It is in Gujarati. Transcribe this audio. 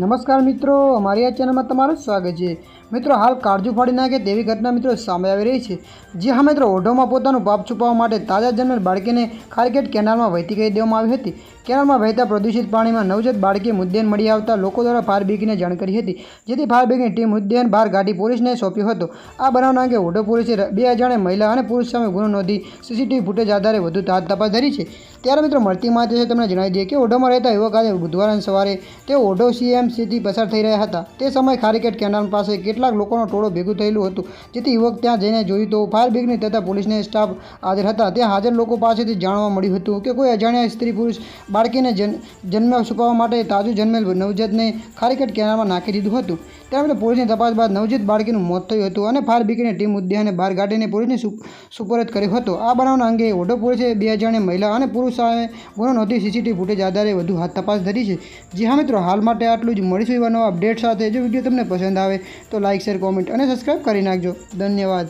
નમસ્કાર મિત્રો, અમારી આ ચેનલમાં તમારું સ્વાગત છે. મિત્રો, હાલ કાળજુ ફાડી નાખે તેવી ઘટના મિત્રો સામે આવી રહી છે, જે હા મિત્રો ઓઢોમાં પોતાનું પાપ છુપાવવા માટે તાજા જન્મેલ બાળકીને ખારગેટ કેનાલમાં વહેતી કરી દેવામાં આવી હતી. કેનાલમાં વહેતા પ્રદૂષિત પાણીમાં નવજાત બાળકી મુદ્દેન મળી આવતા લોકો દ્વારા ફાયર બ્રિગેડને જાણ કરી હતી, જેથી ફાયર બ્રિગેડની ટીમ મુદ્દેન બહાર ગાડી પોલીસને સોંપ્યો હતો. આ બનાવના અંગે ઓઢો પોલીસે બે અજાણે મહિલા અને પુરુષ સામે ગુનો નોંધી સીસીટીવી ફૂટેજ આધારે વધુ તપાસ ધરી છે. ત્યારે મિત્રો મળતી માહિતી છે તમને જણાવી દઈએ કે ઓઢોમાં રહેતા યુવક આજે બુધવારે સવારે તે ઓઢો સીએમસીથી પસાર થઈ રહ્યા હતા. તે સમયે ખારીકેટ કેનાલ પાસે કેટલાક લોકોનો ટોળો ભેગું થયેલું હતું, જેથી યુવક ત્યાં જઈને જોયું તો ફાયર બ્રિગેડની તથા પોલીસને સ્ટાફ હાજર હતા. ત્યાં હાજર લોકો પાસેથી જાણવા મળ્યું હતું કે કોઈ અજાણ્યા સ્ત્રી પુરુષ બાળકીને જન, જન્મ છુપાવવા માટે તાજું જન્મેલ નવજાતને ખારીકેટ કેનાલમાં નાખી દીધું હતું. ત્યારે પોલીસની તપાસ બાદ નવજીત બાળકીનું મોત થયું હતું અને ફાયર બ્રિગેડની ટીમ ઉદ્યાને બહાર કાઢીને પોલીસને સુપરત કર્યો હતો. આ બનાવના અંગે ઓઢો પોલીસે બે અજાણ્યા મહિલા અને પુરુષ સામે ગુનો નોંધી સીસીટીવી ફૂટેજ આધારે વધુ હાથ તપાસ ધરી છે. જી હા મિત્રો, હાલ માટે આટલું જ. મળીશું એવા નવા અપડેટ સાથે. જો વીડિયો તમને પસંદ આવે તો લાઇક શેર કોમેન્ટ અને સબસ્ક્રાઈબ કરી નાખજો. ધન્યવાદ.